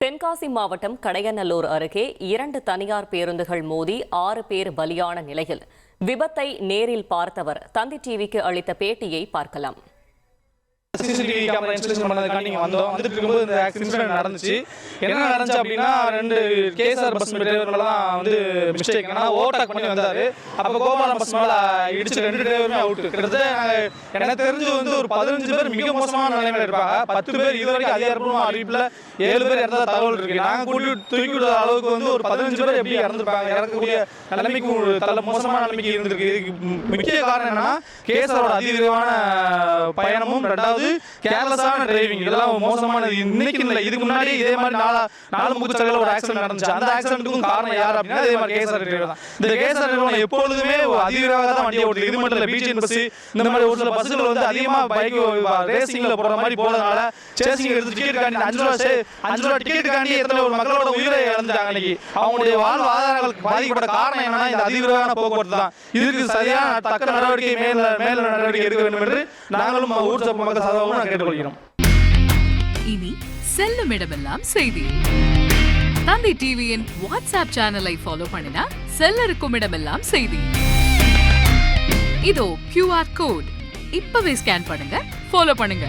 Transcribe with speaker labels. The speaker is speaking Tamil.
Speaker 1: தென்காசி மாவட்டம் கடையநல்லூர் அருகே இரண்டு தனியார் பேருந்துகள் மோதி ஆறு பேர் பலியான நிலையில் விபத்தை நேரில் பார்த்தவர் தந்தி டிவிக்கு அளித்த பேட்டியை பார்க்கலாம்.
Speaker 2: சிசிடிவி கேமரா இன்ஸ்டாலேஷன் பண்ணதுக்காண்டி நீங்கள் வந்தோம். வந்துட்டு இருக்கும்போது இந்த இன்சிடென்ட் நடந்துச்சு. என்ன நடந்துச்சு அப்படின்னா ரெண்டு கேஎஸ்ஆர் பஸ் டிரைவர்லாம் வந்து மிஸ்டேக் ஏன்னா ஓவர்டேக் பண்ணி வந்தார். அப்போ கோபாலம் பஸ் மேலே இடிச்சு ரெண்டு டிரைவருமே அவுட் கிட்டத்தட்ட எனக்கு தெரிஞ்சு வந்து ஒரு பதினஞ்சு பேர் மிக மோசமான நிலைமையில் இருப்பாங்க. பத்து பேர் இது வரைக்கும் அதிகாரப்பூர்வ அறிவிப்பில் ஏழு பேர் இறந்த தகவல் இருக்கு. நாங்கள் கூட்டி தூக்கி விடுற அளவுக்கு வந்து ஒரு பதினஞ்சு பேர் எப்படி இறந்துருப்பாங்க? இறக்கக்கூடிய நிலைமைக்கு ஒரு தள்ள மோசமான நிலைமைக்கு இருந்திருக்கு. இதுக்கு முக்கிய காரணம் என்னன்னா கேஎஸ்ஆரோட அதிவிரைவான பயணமும் ரெண்டாவது கேர்லெஸ்ஸான டிரைவிங் இதெல்லாம் மோசமானது இன்னைக்கு இல்லை. இதுக்கு முன்னாடி இதே மாதிரி நாலா நாலு முக்குச்சலையில் ஒரு ஆக்சிடென்ட் நடந்துச்சு. அந்த ஆக்சிடென்ட்டுக்கும் காரணம் யார் அப்படின்னா இதே மாதிரி கேஎஸ்ஆர் டிரைவர் தான். இந்த கேஎஸ்ஆர் நிறுவனம் எப்பொழுதுமே அதிவிரைவாக தான் வண்டியை ஓட்டுது. இது மட்டும் இல்லை பிஜிஎன் பஸ் இந்த மாதிரி ஒரு சில பஸ்ஸுகள் வந்து அதிகமாக பைக் ரேசிங்கில் போடுற மாதிரி போகிறதுனால சேசிங் எடுத்து டிக்கெட் காண்டி அஞ்சு ரூபா சே- அஞ்சு ரூபா டிக்கெட் காண்டி எத்தனை ஒரு மக்களோட உயிரை இழந்துட்டாங்க அன்னைக்கு அவங்களுடைய வாழ்வு ஆதாரங்கள் பாதிக்கப்பட்ட காரணம் என்னன்னா இந்த அதிவிரைவான போக்குவரத்து தான். இதுக்கு சரியான தக்க நடவடிக்கை மேல மேல நடவடிக்கை எடுக்க வேண்டும் என்று நாங்களும் ஊர் மக்கள் சார்பாகவும் நான் கேட்டுக்கொள்கிறோம்.
Speaker 3: இனி செல்லும் இடமெல்லாம் செய்தி. தந்தை டிவியின் வாட்ஸ்அப் சேனலை ஃபாலோ பண்ணினா செல்ல இருக்கும் இடமெல்லாம் செய்தி. இதோ கியூஆர் கோட் இப்பவே ஸ்கேன் பண்ணுங்க ஃபாலோ பண்ணுங்க.